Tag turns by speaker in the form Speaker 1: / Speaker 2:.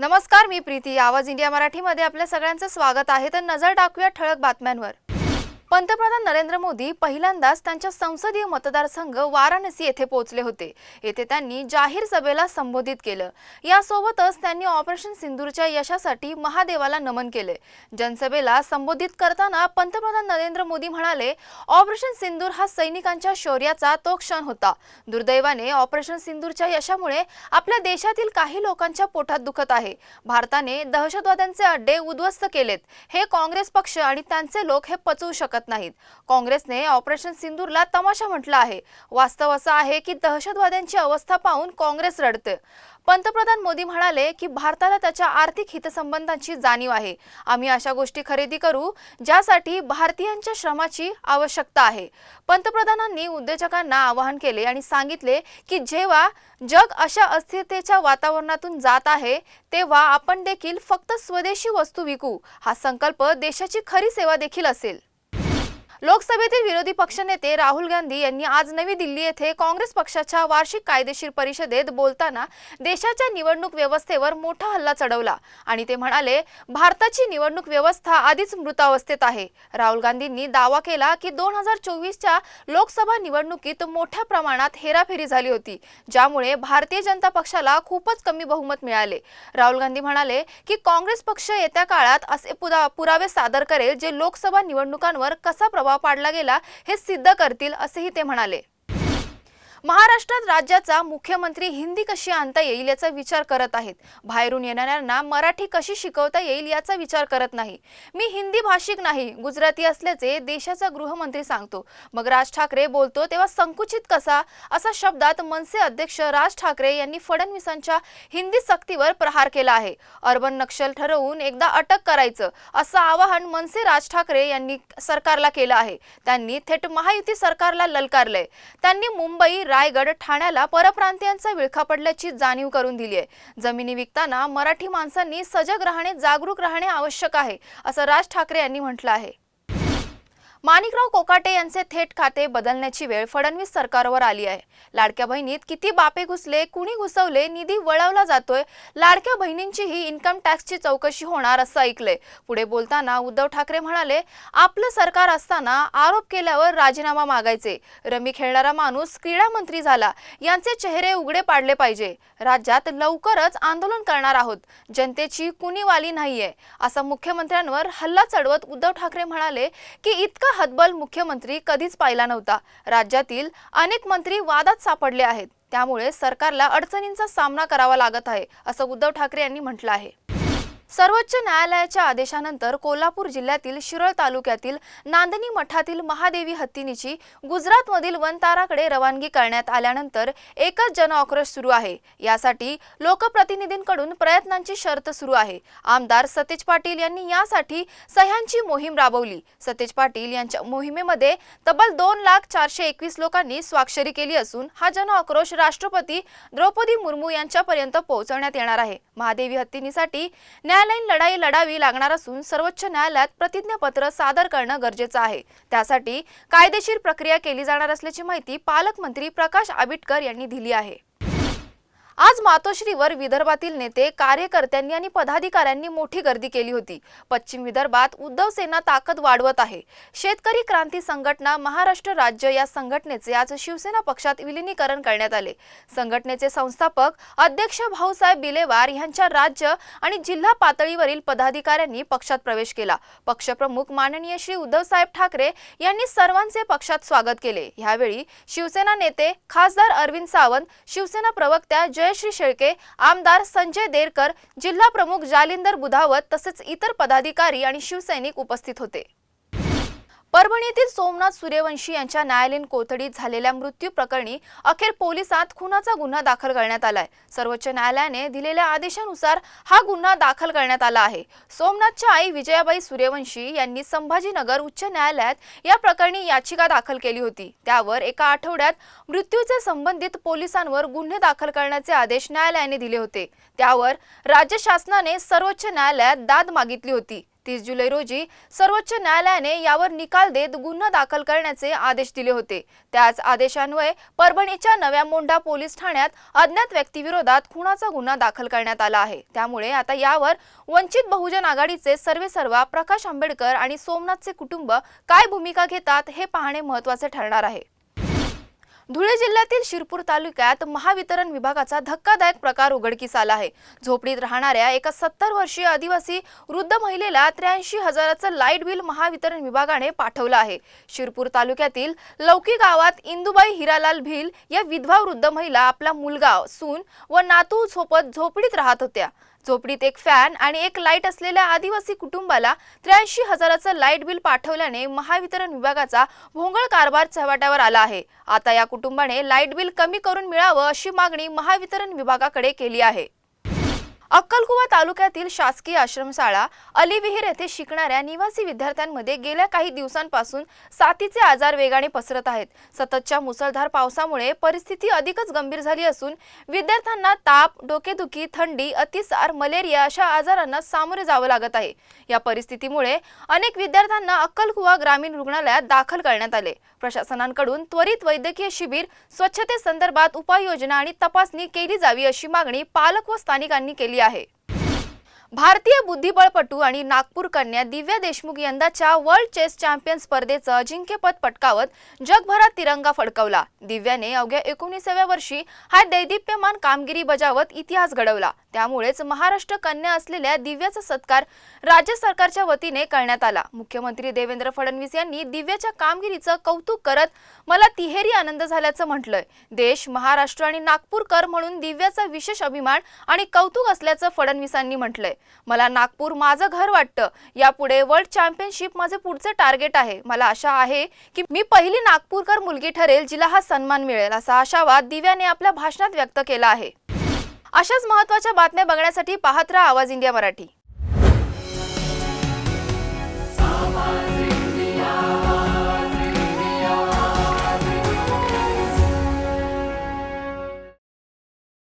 Speaker 1: नमस्कार मी प्रीती. आवाज इंडिया मराठीमध्ये आपल्या सगळ्यांचं स्वागत आहे. तर नजर टाकूया ठळक बातम्यांवर. पंतप्रधान नरेंद्र मोदी पहिल्यांदाच त्यांच्या संसदीय मतदारसंघ वाराणसी येथे पोहोचले होते. येथे त्यांनी जाहीर सभेला संबोधित केलं. यासोबतच त्यांनी ऑपरेशन सिंदूरच्या यशासाठी महादेवाला नमन केले. जनसभेला संबोधित करताना पंतप्रधान नरेंद्र मोदी म्हणाले ऑपरेशन सिंदूर हा सैनिकांच्या शौर्याचा तो क्षण होता. दुर्दैवाने ऑपरेशन सिंदूरच्या यशामुळे आपल्या देशातील काही लोकांच्या पोटात दुखत आहे. भारताने दहशतवाद्यांचे अड्डे उद्ध्वस्त केलेत. हे काँग्रेस पक्ष आणि त्यांचे लोक हे पचवू शकत नाहीत. काँग्रेसने ऑपरेशन सिंदूरला तमाशा म्हटलं आहे. वास्तव असं आहे की दहशतवाद्यांची अवस्था पाहून काँग्रेस रडते पंतप्रधान मोदी म्हणाले की भारताला त्याच्या आर्थिक हितसंबंधांची जाणीव आहे. आम्ही अशा गोष्टी खरेदी करू ज्यासाठी भारतीयांच्या श्रमाची आवश्यकता आहे. पंतप्रधानांनी उद्योजकांना आवाहन केले आणि सांगितले की जेव्हा जग अशा अस्थिरतेच्या वातावरणातून जात आहे तेव्हा आपण देखील फक्त स्वदेशी वस्तू विकू. हा संकल्प देशाची खरी सेवा देखील असेल. लोकसभेतील विरोधी पक्षनेते राहुल गांधी यांनी आज नवी दिल्ली येथे काँग्रेस पक्षाच्या वार्षिक कायदेशीर परिषदेत बोलताना देशाच्या निवडणूक व्यवस्थेवर मोठा हल्ला चढवला. आणि ते म्हणाले भारताची निवडणूक व्यवस्था आधीच मृतावस्थेत आहे. राहुल गांधींनी दावा केला की दोन हजार चोवीसच्या लोकसभा निवडणुकीत मोठ्या प्रमाणात हेराफेरी झाली होती ज्यामुळे भारतीय जनता पक्षाला खूपच कमी बहुमत मिळाले. राहुल गांधी म्हणाले की काँग्रेस पक्ष येत्या काळात असे पुरा- पुरावे सादर करेल जे लोकसभा निवडणुकांवर कसा प्रभाव पाडला गेला हे सिद्ध करतील असेही ते म्हणाले. महाराष्ट्रात राज्याचा मुख्यमंत्री हिंदी कशी आणता येईल याचा विचार करत आहेत. बाहेरून येणाऱ्यांना मराठी कशी शिकवता येईल याचा विचार करत नाही. मी हिंदी भाषिक नाही गुजराती असल्याचे देशाचा गृहमंत्री सांगतो. मग राज ठाकरे बोलतो तेव्हा संकुचित कसा? असा शब्दात मनसे अध्यक्ष राज ठाकरे यांनी फडणवीसांच्या हिंदी सक्तीवर प्रहार केला आहे. अर्बन नक्षल ठरवून एकदा अटक करायचं असं आवाहन मनसे राज ठाकरे यांनी सरकारला केलं आहे. त्यांनी थेट महायुती सरकारला ललकारलंय. त्यांनी मुंबई रायगड ठाण्याला परप्रांतीयांचा विळखा पडल्याची जाणीव करून दिली आहे. जमिनी विकताना मराठी माणसांनी सजग राहणे जागरूक राहणे आवश्यक आहे असं राज ठाकरे यांनी म्हटलं आहे. माणिकराव कोकाटे यांचे थेट खाते बदलण्याची वेळ फडणवीस सरकारवर आली आहे. लाडक्या बहिणीत किती बापे घुसले कुणी घुसवले निधी वळवला जातोय लाडक्या बहिणींचीही इन्कम टॅक्सची चौकशी होणार असं ऐकलंय. पुढे बोलताना उद्धव ठाकरे म्हणाले आपलं सरकार असताना आरोप केल्यावर राजीनामा मागायचे. रमी खेळणारा माणूस क्रीडा मंत्री झाला. यांचे चेहरे उघडे पाडले पाहिजे. राज्यात लवकरच आंदोलन करणार आहोत. जनतेची कुणीवाली नाहीये. असा मुख्यमंत्र्यांवर हल्ला चढवत उद्धव ठाकरे म्हणाले की इतका हतबल मुख्यमंत्री कधीच पाहिला नव्हता. राज्यातील अनेक मंत्री वादात सापडले आहेत. त्यामुळे सरकारला अडचणींचा सामना करावा लागत आहे असं उद्धव ठाकरे यांनी म्हटलं आहे. सर्वोच्च न्यायालयाच्या आदेशानंतर कोल्हापूर जिल्ह्यातील शिरोळ तालुक्यातील नांदणी मठातील महादेवी हत्तीनीची गुजरातमधील वनताराकडे रवानगी करण्यात आल्यानंतर एकच जनआक्रोश सुरू आहे. यासाठी लोकप्रतिनिधींकडून प्रयत्नांची शर्त सुरू आहे. आमदार सतेज पाटील यांनी यासाठी सह्यांची मोहीम राबवली. सतेज पाटील यांच्या मोहिमेमध्ये तब्बल दोन लाख चारशे एकवीस लोकांनी स्वाक्षरी केली असून हा जनआक्रोश राष्ट्रपती द्रौपदी मुर्मू यांच्यापर्यंत पोहोचवण्यात येणार आहे. महादेवी हत्तीनीसाठी न्यायालयीन लढाई लढावी लागणार असून सर्वोच्च न्यायालयात प्रतिज्ञापत्र सादर करणं गरजेचं आहे. त्यासाठी कायदेशीर प्रक्रिया केली जाणार असल्याची माहिती पालकमंत्री प्रकाश आबिटकर यांनी दिली आहे. आज मातोश्रीवर विदर्भातील नेते कार्यकर्त्यांनी आणि पदाधिकाऱ्यांनी मोठी गर्दी केली होती. पश्चिम विदर्भात उद्धव सेना ताकद वाढवत आहे. शेतकरी क्रांती संघटना महाराष्ट्र राज्य या संघटनेचे आज शिवसेना पक्षात विलिनीकरण करण्यात आले. संघटनेचे संस्थापक अध्यक्ष भाऊसाहेब बिलेवार यांच्या राज्य आणि जिल्हा पातळीवरील पदाधिकाऱ्यांनी पक्षात प्रवेश केला. पक्षप्रमुख माननीय श्री उद्धवसाहेब ठाकरे यांनी सर्वांचे पक्षात स्वागत केले. यावेळी शिवसेना नेते खासदार अरविंद सावंत शिवसेना प्रवक्त्या जय जयश्री शेळके आमदार संजय देरकर जिल्हा प्रमुख जालिंदर बुधावत तसेच इतर पदाधिकारी आणि शिवसैनिक उपस्थित होते. परभणीतील सोमनाथ सूर्यवंशी यांच्या न्यायालयीन कोठडीत झालेल्या मृत्यू प्रकरणी अखेर पोलिसात खुनाचा गुन्हा दाखल करण्यात आलाय. सर्वोच्च न्यायालयाने दिलेल्या आदेशानुसार हा गुन्हा दाखल करण्यात आला आहे. सोमनाथच्या आई विजयाबाई सूर्यवंशी यांनी संभाजीनगर उच्च न्यायालयात या प्रकरणी याचिका दाखल केली होती. त्यावर एका आठवड्यात मृत्यूचे संबंधित पोलिसांवर गुन्हे दाखल करण्याचे आदेश न्यायालयाने दिले होते. त्यावर राज्य शासनाने सर्वोच्च न्यायालयात दाद मागितली होती. तीस जुलै रोजी सर्वोच्च न्यायालयाने यावर निकाल देत गुन्हा दाखल करण्याचे आदेश दिले होते. त्याच आदेशान्वये परभणीच्या नव्या मोंढा पोलीस ठाण्यात अज्ञात व्यक्तीविरोधात खुनाचा गुन्हा दाखल करण्यात आला आहे. त्यामुळे आता यावर वंचित बहुजन आघाडीचे सर्वेसर्वा प्रकाश आंबेडकर आणि सोमनाथचे कुटुंब काय भूमिका घेतात हे पाहणे महत्त्वाचे ठरणार आहे. धुळे जिल्ह्यातील शिरपूर तालुक्यात महावितरण विभागाचा धक्कादायक प्रकार उघडकीस आला आहे. झोपडीत राहणाऱ्या एका सत्तर वर्षीय आदिवासी वृद्ध महिलेला त्र्याऐंशी हजाराचं लाइट बिल महावितरण विभागाने पाठवलं आहे. शिरपूर तालुक्यातील लौकी गावात इंदुबाई हिरालाल भिल या विधवा वृद्ध महिला आपला मुलगा सून व नातू सोबत झोपडीत राहत होत्या. झोपडीत एक फॅन आणि एक लाइट असलेल्या आदिवासी कुटुंबाला त्र्याऐंशी हजाराचं लाइट बिल पाठवल्याने महावितरण विभागाचा भोंगळ कारभार चव्हाट्यावर आला आहे. आता या कुटुंबाने लाइट बिल कमी करून मिळावं अशी मागणी महावितरण विभागाकडे केली आहे. अक्कलकुवा तालुक्यातील शासकीय आश्रमशाळा अलीविहीर येथे शिकणाऱ्या निवासी विद्यार्थ्यांमध्ये गेल्या काही दिवसांपासून साथीचे आजार वेगाने पसरत आहेत. सततच्या मुसळधार पावसामुळे परिस्थिती अधिकच गंभीर झाली असून विद्यार्थ्यांना ताप डोकेदुखी थंडी अतिसार मलेरिया अशा आजारांना सामोरे जावं लागत आहे. या परिस्थितीमुळे अनेक विद्यार्थ्यांना अक्कलकुवा ग्रामीण रुग्णालयात दाखल करण्यात आले. प्रशासनांकडून त्वरित वैद्यकीय शिबिर स्वच्छतेसंदर्भात उपाययोजना आणि तपासणी केली जावी अशी मागणी पालक व स्थानिकांनी केली केली आहे. भारतीय बुद्धिबळपटू आणि नागपूर कन्या दिव्या देशमुख यंदाच्या वर्ल्ड चेस चॅम्पियन स्पर्धेचं अजिंक्यपद पटकावत जगभरात तिरंगा फडकवला. दिव्याने अवघ्या एकोणीसाव्या वर्षी हा दैदिप्यमान कामगिरी बजावत इतिहास घडवला. त्यामुळेच महाराष्ट्र कन्या असलेल्या दिव्याचा सत्कार राज्य सरकारच्या वतीने करण्यात आला. मुख्यमंत्री देवेंद्र फडणवीस यांनी दिव्याच्या कामगिरीचं कौतुक करत मला तिहेरी आनंद झाल्याचं म्हटलंय. देश महाराष्ट्र आणि नागपूरकर म्हणून दिव्याचा विशेष अभिमान आणि कौतुक असल्याचं फडणवीसांनी म्हटलंय. मला नागपूर माझं घर वाटतं. यापुढे वर्ल्ड चॅम्पियनशिप माझे पुढचे टार्गेट आहे. मला आशा आहे की मी पहिली नागपूरकर मुलगी ठरेल जिला हा सन्मान मिळेल असा आशावाद दिव्याने आपल्या भाषणात व्यक्त केला आहे. अशाच महत्त्वाच्या बातम्या बघण्यासाठी पाहत राहा आवाज इंडिया मराठी.